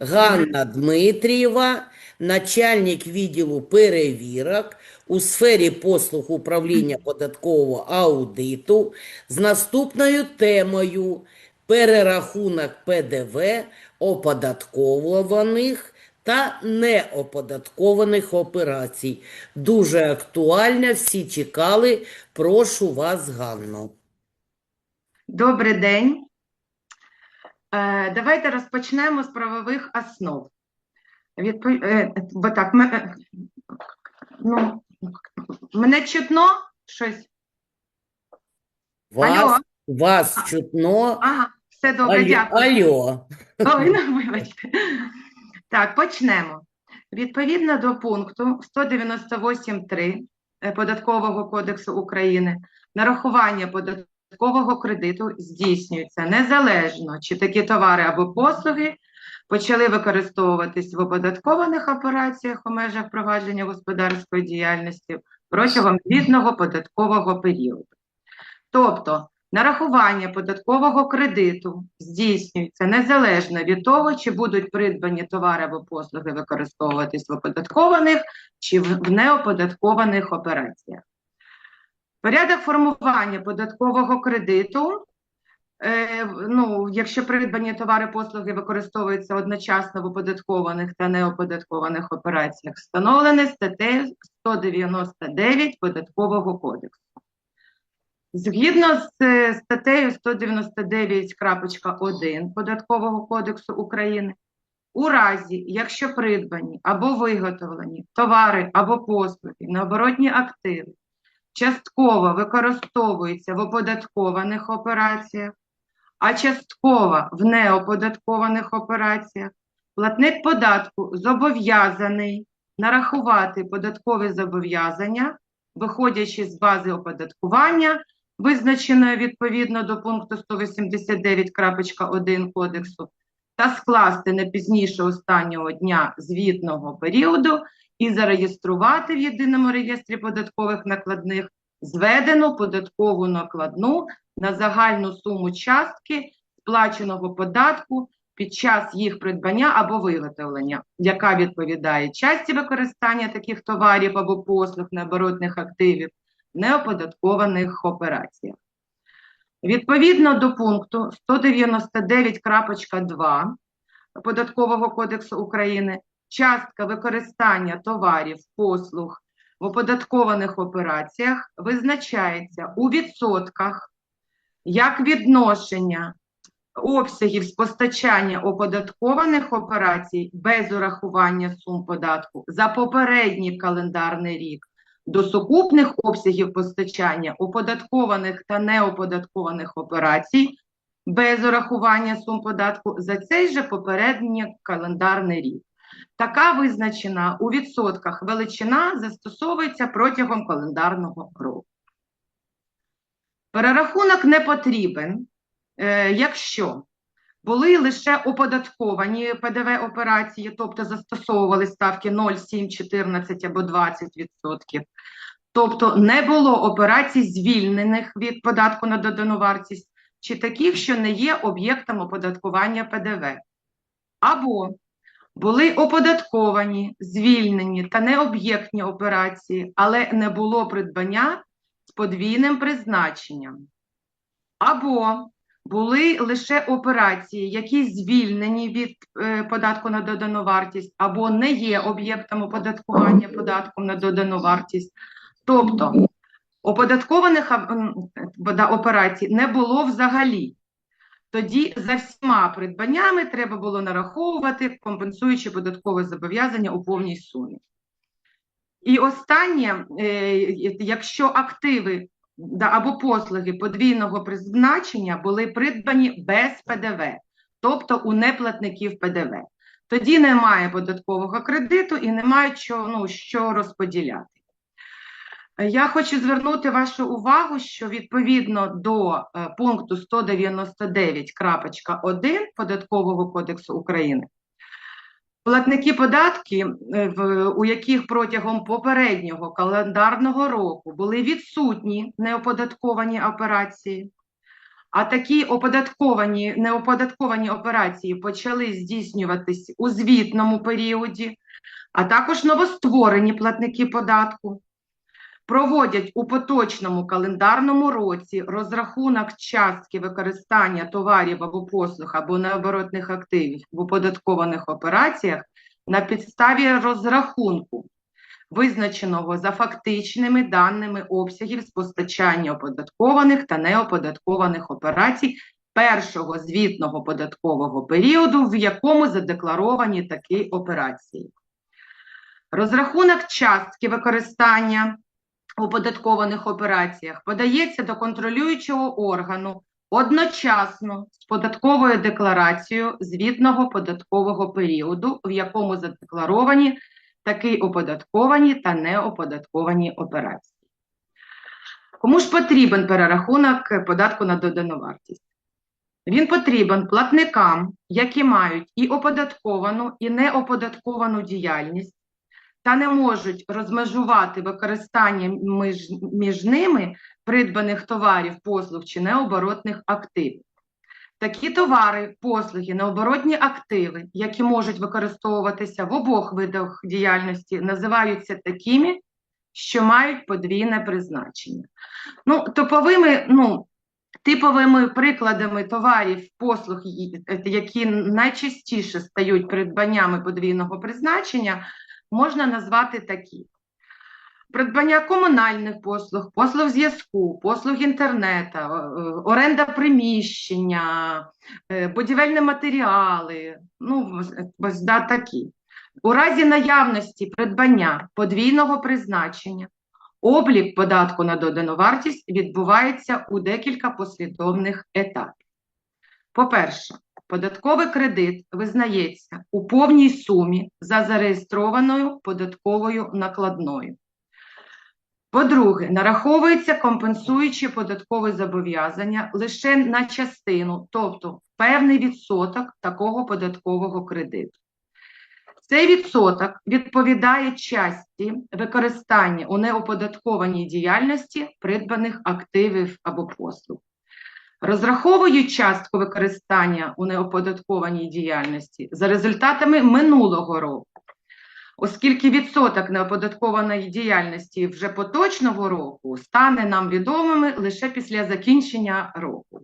Ганна Дмитрієва, начальник відділу перевірок у сфері послуг управління податкового аудиту з наступною темою перерахунок ПДВ оподаткованих та неоподаткованих операцій. Дуже актуальна, всі чекали. Прошу вас, Ганно. Добрий день. Е, Давайте розпочнемо з правових основ. Відпо... е, Бо так, ме- е, ну, мене чутно щось? Алло, Вас, вас чутно. ага, все добре, Алло, дякую. алло. Ой, ну, вибачте. Так, почнемо. Відповідно до пункту 198.3 е, Податкового кодексу України, нарахування податкового кредиту здійснюється незалежно, чи такі товари або послуги почали використовуватись в оподаткованих операціях у межах провадження господарської діяльності протягом звітного податкового періоду. Тобто, Нарахування податкового кредиту здійснюється незалежно від того, чи будуть придбані товари або послуги використовуватись в оподаткованих чи в неоподаткованих операціях. Порядок формування податкового кредиту, е, ну, якщо придбані товари послуги використовуються одночасно в оподаткованих та неоподаткованих операціях, встановлений статтею 199 Податкового кодексу. Згідно з е, статтею 199.1 Податкового кодексу України, у разі, якщо придбані або виготовлені товари або послуги, необоротні активи частково використовуються в оподаткованих операціях, а частково в неоподаткованих операціях, платник податку зобов'язаний нарахувати податкові зобов'язання, виходячи з бази оподаткування, визначеної відповідно до пункту 189.1 Кодексу, та скласти не пізніше останнього дня звітного періоду і зареєструвати в єдиному реєстрі податкових накладних зведену податкову накладну на загальну суму частки сплаченого податку під час їх придбання або виготовлення, яка відповідає часті використання таких товарів або послуг необоротних активів в неоподаткованих операціях. Відповідно до пункту 199.2 Податкового кодексу України, частка використання товарів, послуг в оподаткованих операціях визначається у відсотках як відношення обсягів з постачання оподаткованих операцій без урахування сум податку за попередній календарний рік до сукупних обсягів постачання оподаткованих та неоподаткованих операцій без урахування сум податку за цей же попередній календарний рік. Така визначена у відсотках величина застосовується протягом календарного року. Перерахунок не потрібен, е, якщо були лише оподатковані ПДВ операції, тобто застосовували ставки 0, 7, 14 або 20 відсотків. Тобто не було операцій, звільнених від податку на додану вартість, чи таких, що не є об'єктом оподаткування ПДВ. Або були оподатковані, звільнені та необ'єктні операції, але не було придбання з подвійним призначенням. Або були лише операції, які звільнені від е, податку на додану вартість, або не є об'єктом оподаткування податком на додану вартість. Тобто оподаткованих операцій не було взагалі. Тоді за всіма придбаннями треба було нараховувати компенсуючи податкове зобов'язання у повній сумі. І останнє, е, якщо активи або послуги подвійного призначення були придбані без ПДВ, тобто у неплатників ПДВ, тоді немає податкового кредиту і немає що, ну, що розподіляти. Я хочу звернути вашу увагу, що відповідно до е, пункту 199.1 Податкового кодексу України платники податки, е, у яких протягом попереднього календарного року були відсутні неоподатковані операції, а такі оподатковані, неоподатковані операції почали здійснюватись у звітному періоді, а також новостворені платники податку, проводять у поточному календарному році розрахунок частки використання товарів або послуг або необоротних активів в оподаткованих операціях на підставі розрахунку, визначеного за фактичними даними обсягів з постачання оподаткованих та неоподаткованих операцій першого звітного податкового періоду, в якому задекларовані такі операції. Розрахунок частки використання у податкованих операціях подається до контролюючого органу одночасно з податковою декларацією звітного податкового періоду, в якому задекларовані такі оподатковані та неоподатковані операції. Кому ж потрібен перерахунок податку на додану вартість? Він потрібен платникам, які мають і оподатковану, і неоподатковану діяльність, та не можуть розмежувати використання між, між ними придбаних товарів, послуг чи необоротних активів. Такі товари, послуги, необоротні активи, які можуть використовуватися в обох видах діяльності, називаються такими, що мають подвійне призначення. Ну, топовими, ну, типовими прикладами товарів, послуг, які найчастіше стають придбаннями подвійного призначення, можна назвати такі. Придбання комунальних послуг, послуг зв'язку, послуг інтернету, е, оренда приміщення, е, будівельні матеріали, ну, да, такі. У разі наявності придбання подвійного призначення, облік податку на додану вартість відбувається у декілька послідовних етапів. По-перше, податковий кредит визнається у повній сумі за зареєстрованою податковою накладною. По-друге, нараховується компенсуючі податкові зобов'язання лише на частину, тобто певний відсоток такого податкового кредиту. Цей відсоток відповідає часті використання у неоподаткованій діяльності придбаних активів або послуг. Розраховують частку використання у неоподаткованій діяльності за результатами минулого року, оскільки відсоток неоподаткованої діяльності вже поточного року стане нам відомими лише після закінчення року.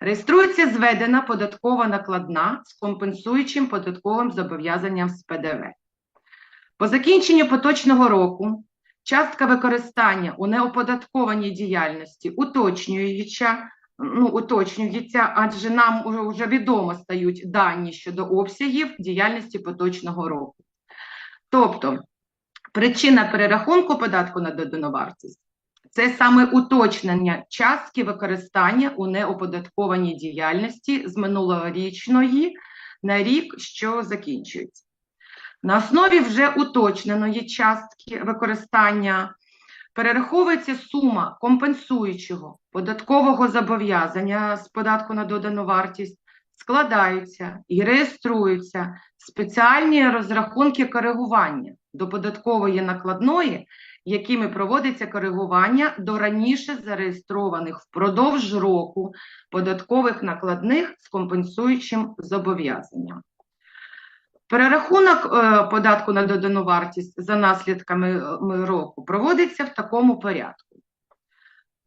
Реєструється зведена податкова накладна з компенсуючим податковим зобов'язанням з ПДВ. По закінченню поточного року частка використання у неоподаткованій діяльності уточнюється, ну, уточнюється, адже нам вже відомо стають дані щодо обсягів діяльності поточного року. Тобто, причина перерахунку податку на додану вартість це саме уточнення частки використання у неоподаткованій діяльності з минулорічної на рік, що закінчується. На основі вже уточненої частки використання перераховується сума компенсуючого податкового зобов'язання з податку на додану вартість, складаються і реєструються спеціальні розрахунки коригування до податкової накладної, якими проводиться коригування до раніше зареєстрованих впродовж року податкових накладних з компенсуючим зобов'язанням. Перерахунок е, податку на додану вартість за наслідками е, року проводиться в такому порядку.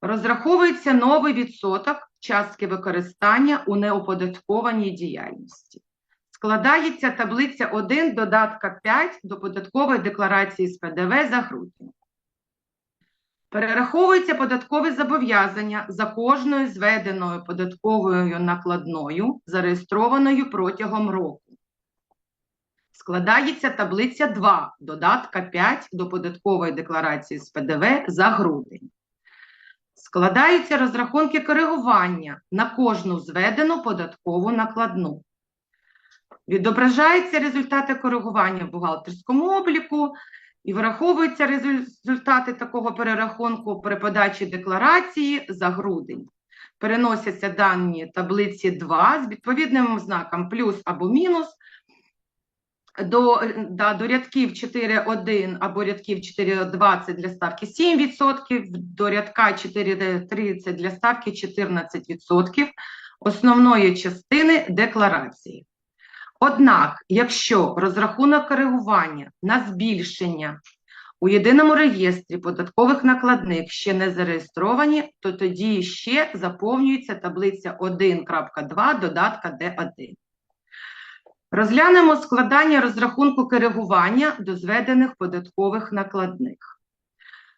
Розраховується новий відсоток частки використання у неоподаткованій діяльності. Складається таблиця 1 додатка 5 до податкової декларації з ПДВ за грудень. Перераховується податкове зобов'язання за кожною зведеною податковою накладною, зареєстрованою протягом року. Складається таблиця 2 додатка 5 до податкової декларації з ПДВ за грудень. Складаються розрахунки коригування на кожну зведену податкову накладну. Відображаються результати коригування в бухгалтерському обліку і враховуються результати такого перерахунку при подачі декларації за грудень. Переносяться дані таблиці 2 з відповідним знаком плюс або мінус до, да, до рядків 4.1 або рядків 4.20 для ставки 7%, до рядка 4.30 для ставки 14% основної частини декларації. Однак, якщо розрахунок коригування на збільшення у єдиному реєстрі податкових накладних ще не зареєстровані, то тоді ще заповнюється таблиця 1.2 додатка Д1. Розглянемо складання розрахунку коригування до зведених податкових накладних.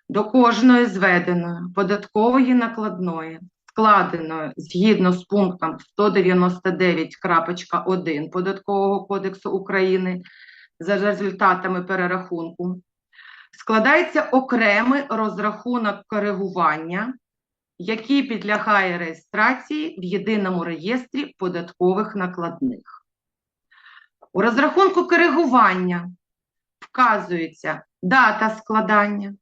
До кожної зведеної податкової накладної, складеної згідно з пунктом 199.1 Податкового кодексу України за результатами перерахунку, складається окремий розрахунок коригування, який підлягає реєстрації в єдиному реєстрі податкових накладних. У розрахунку коригування вказується дата складання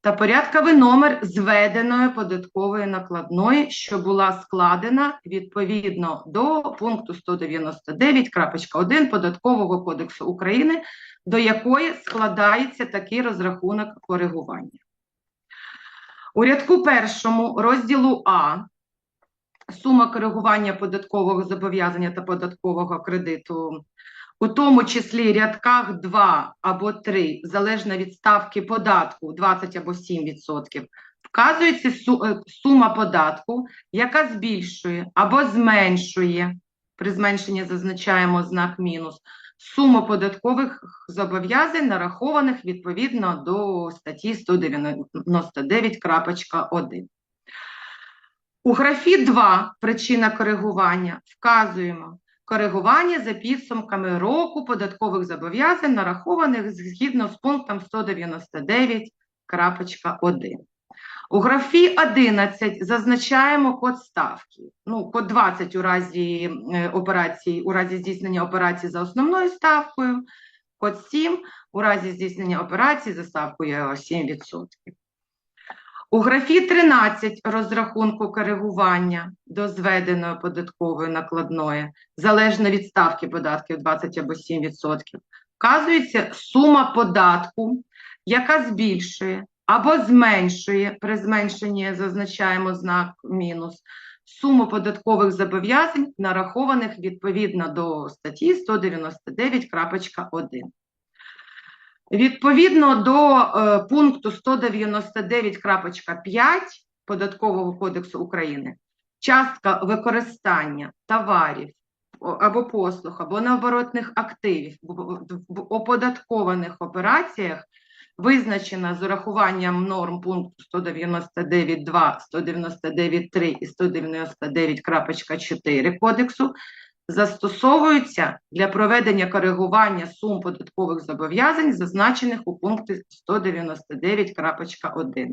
та порядковий номер зведеної податкової накладної, що була складена відповідно до пункту 199.1 Податкового кодексу України, до якої складається такий розрахунок коригування. У рядку першому розділу А сума коригування податкового зобов'язання та податкового кредиту у тому числі рядках 2 або 3, залежно від ставки податку 20 або 7%, вказується е, сума податку, яка збільшує або зменшує, при зменшенні зазначаємо знак мінус, суму податкових зобов'язань, нарахованих відповідно до статті 199.1. У графі 2 причина коригування вказуємо коригування за підсумками року податкових зобов'язань, нарахованих згідно з пунктом 199.1. У графі 11 зазначаємо код ставки. Ну, код 20 у разі е, операції, у разі здійснення операції за основною ставкою, код 7 у разі здійснення операції за ставкою 7%. У графі 13 розрахунку коригування до зведеної податкової накладної, залежно від ставки податків 20 або 7%, вказується сума податку, яка збільшує або зменшує, при зменшенні зазначаємо знак мінус, суму податкових зобов'язань, нарахованих відповідно до статті 199.1. Відповідно до е, пункту 199.5 Податкового кодексу України, частка використання товарів або послуг, або необоротних активів в оподаткованих операціях визначена з урахуванням норм пункту 199.2, 199.3 і 199.4 кодексу застосовуються для проведення коригування сум податкових зобов'язань, зазначених у пункті 199.1.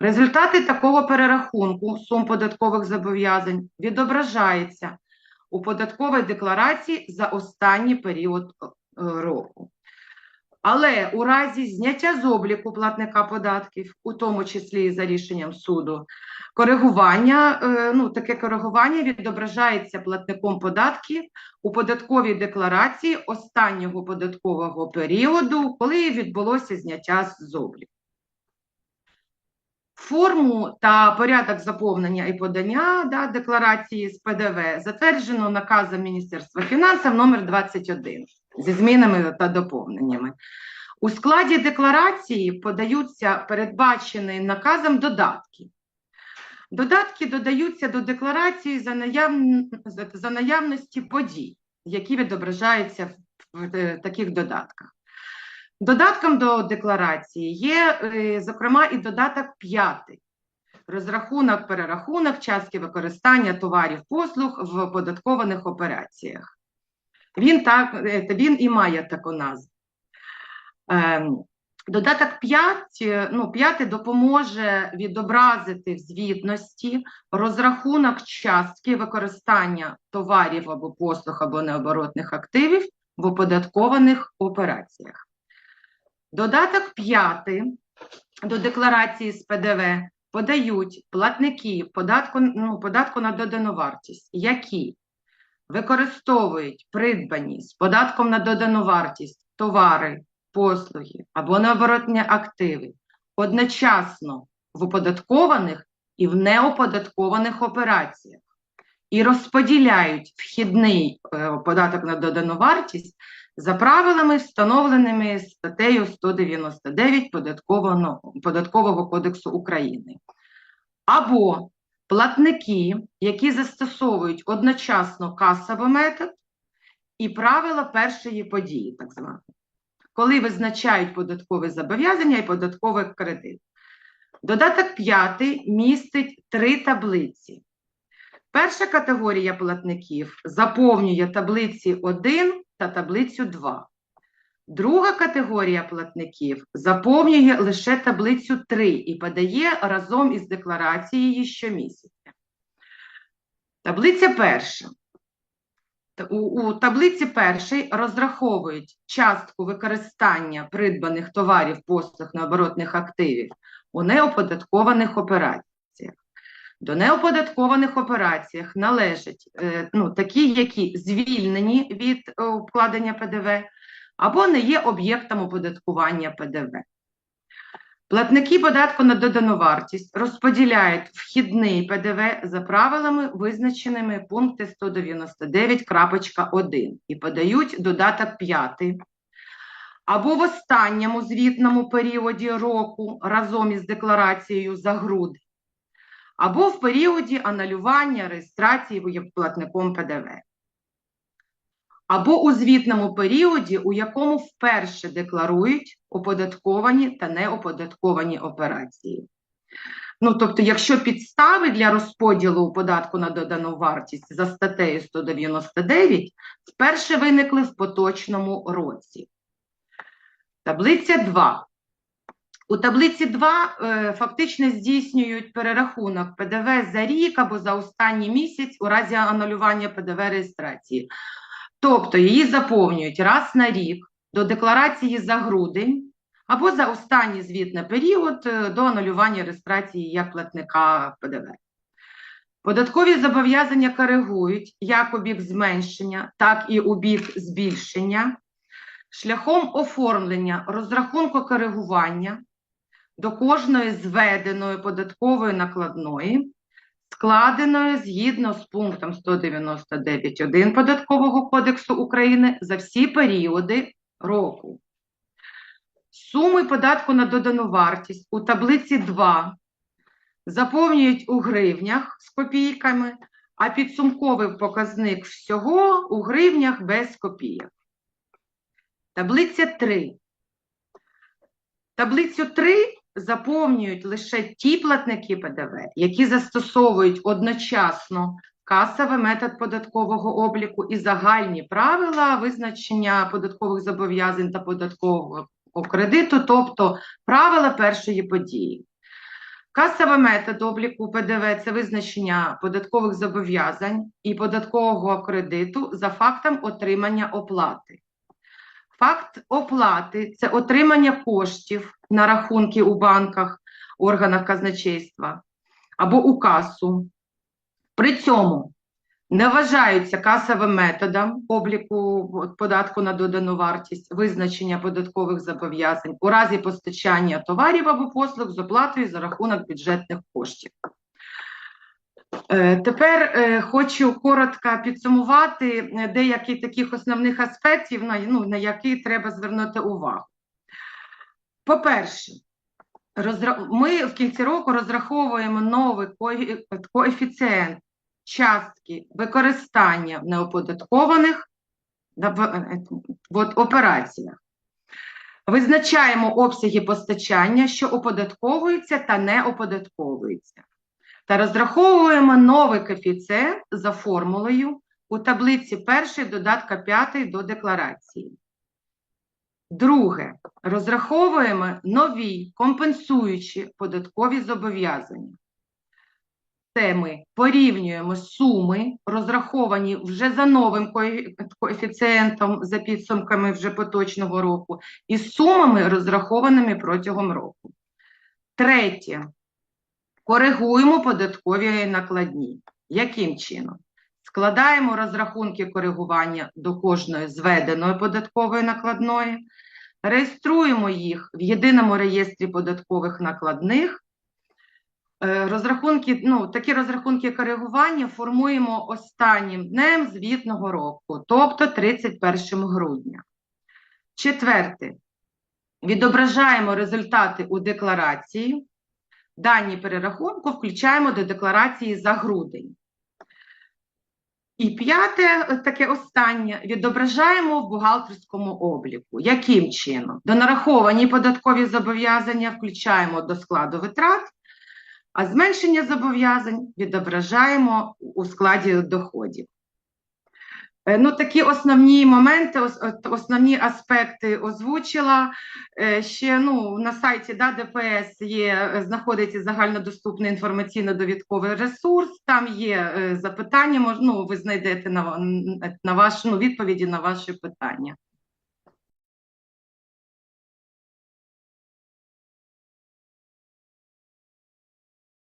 Результати такого перерахунку сум податкових зобов'язань відображаються у податковій декларації за останній період е, року. Але у разі зняття з обліку платника податків, у тому числі і за рішенням суду, коригування, е, ну, таке коригування відображається платником податків у податковій декларації останнього податкового періоду, коли відбулося зняття з обліку. Форму та порядок заповнення і подання да, декларації з ПДВ затверджено наказом Міністерства фінансів номер 21 зі змінами та доповненнями. У складі декларації подаються передбачені наказом додатки. Додатки додаються до декларації за, наявн... за- наявності подій, які відображаються в, е, таких додатках. Додатком до декларації є, е, зокрема, і додаток п'ятий. Розрахунок, перерахунок, частки використання товарів, послуг в оподаткованих операціях. Він, так, е, він і має таку назву. Додаток 5, е, ну, 5 допоможе відобразити в звітності розрахунок частки використання товарів або послуг або необоротних активів в оподаткованих операціях. Додаток 5 до декларації з ПДВ подають платники податку, ну, податку на додану вартість, які використовують придбані з податком на додану вартість товари, послуги або необоротні активи одночасно в оподаткованих і в неоподаткованих операціях і розподіляють вхідний е, податок на додану вартість за правилами, встановленими статтею 199 Податкового, кодексу України. Або платники, які застосовують одночасно касовий метод і правила першої події, так звані, коли визначають податкове зобов'язання і податковий кредит. Додаток 5 містить три таблиці. Перша категорія платників заповнює таблиці 1 та таблицю 2. Друга категорія платників заповнює лише таблицю 3 і подає разом із декларацією щомісяця. Таблиця перша. У, у таблиці першій розраховують частку використання придбаних товарів, послуг, необоротних активів у неоподаткованих операціях. До неоподаткованих операціях належать е, ну, такі, які звільнені від е, обкладення ПДВ або не є об'єктом оподаткування ПДВ. Платники податку на додану вартість розподіляють вхідний ПДВ за правилами, визначеними пункти 199.1 і подають додаток 5 або в останньому звітному періоді року разом із декларацією за грудень, або в періоді анулювання реєстрації платником ПДВ, або у звітному періоді, у якому вперше декларують оподатковані та неоподатковані операції. Ну, тобто, якщо підстави для розподілу податку на додану вартість за статтею 199 вперше виникли в поточному році. Таблиця 2. У таблиці 2 е, фактично здійснюють перерахунок ПДВ за рік або за останній місяць у разі анулювання ПДВ реєстрації. Тобто її заповнюють раз на рік до декларації за грудень або за останній звітний період е, до анулювання реєстрації як платника ПДВ. Податкові зобов'язання коригують як у бік зменшення, так і у бік збільшення шляхом оформлення розрахунку коригування до кожної зведеної податкової накладної, складеної згідно з пунктом 199.1 Податкового кодексу України за всі періоди року. Суми податку на додану вартість у таблиці 2 заповнюють у гривнях з копійками, а підсумковий показник всього у гривнях без копійок. Таблиця 3. Таблицю 3 заповнюють лише ті платники ПДВ, які застосовують одночасно касовий метод податкового обліку і загальні правила визначення податкових зобов'язань та податкового кредиту, тобто правила першої події. Касовий метод обліку ПДВ це визначення податкових зобов'язань і податкового кредиту за фактом отримання оплати. Факт оплати це отримання коштів на рахунки у банках, органах казначейства або у касу. При цьому не вважаються касовим методом обліку податку на додану вартість, визначення податкових зобов'язань у разі постачання товарів або послуг з оплатою за рахунок бюджетних коштів. Е, Тепер е, хочу коротко підсумувати е, деякі таких основних аспектів, на, ну, на які треба звернути увагу. По-перше, ми в кінці року розраховуємо новий коефіцієнт частки використання в неоподаткованих операціях. Визначаємо обсяги постачання, що оподатковуються та не оподатковуються та розраховуємо новий коефіцієнт за формулою у таблиці першої додатка 5 до декларації. Друге, розраховуємо нові компенсуючі податкові зобов'язання. Це ми порівнюємо суми, розраховані вже за новим коефі- коефіцієнтом за підсумками вже поточного року, із сумами, розрахованими протягом року. Третє коригуємо податкові накладні. Яким чином? складаємо розрахунки коригування до кожної зведеної податкової накладної, реєструємо їх в єдиному реєстрі податкових накладних. Е, Розрахунки, ну, такі розрахунки коригування формуємо останнім днем звітного року, тобто 31 грудня. Четверте. Відображаємо результати у декларації. Дані перерахунку включаємо до декларації за грудень. І п'яте, таке останнє, відображаємо в бухгалтерському обліку. Яким чином? До нараховані податкові зобов'язання включаємо до складу витрат, а зменшення зобов'язань відображаємо у складі доходів. Е, Ну, такі основні моменти, основні аспекти озвучила. Е, Ще ну, на сайті да, ДПС є, е, знаходиться загальнодоступний інформаційно-довідковий ресурс, там є запитання, мож, ну, ви знайдете на, на ваш, ну, відповіді на ваші питання.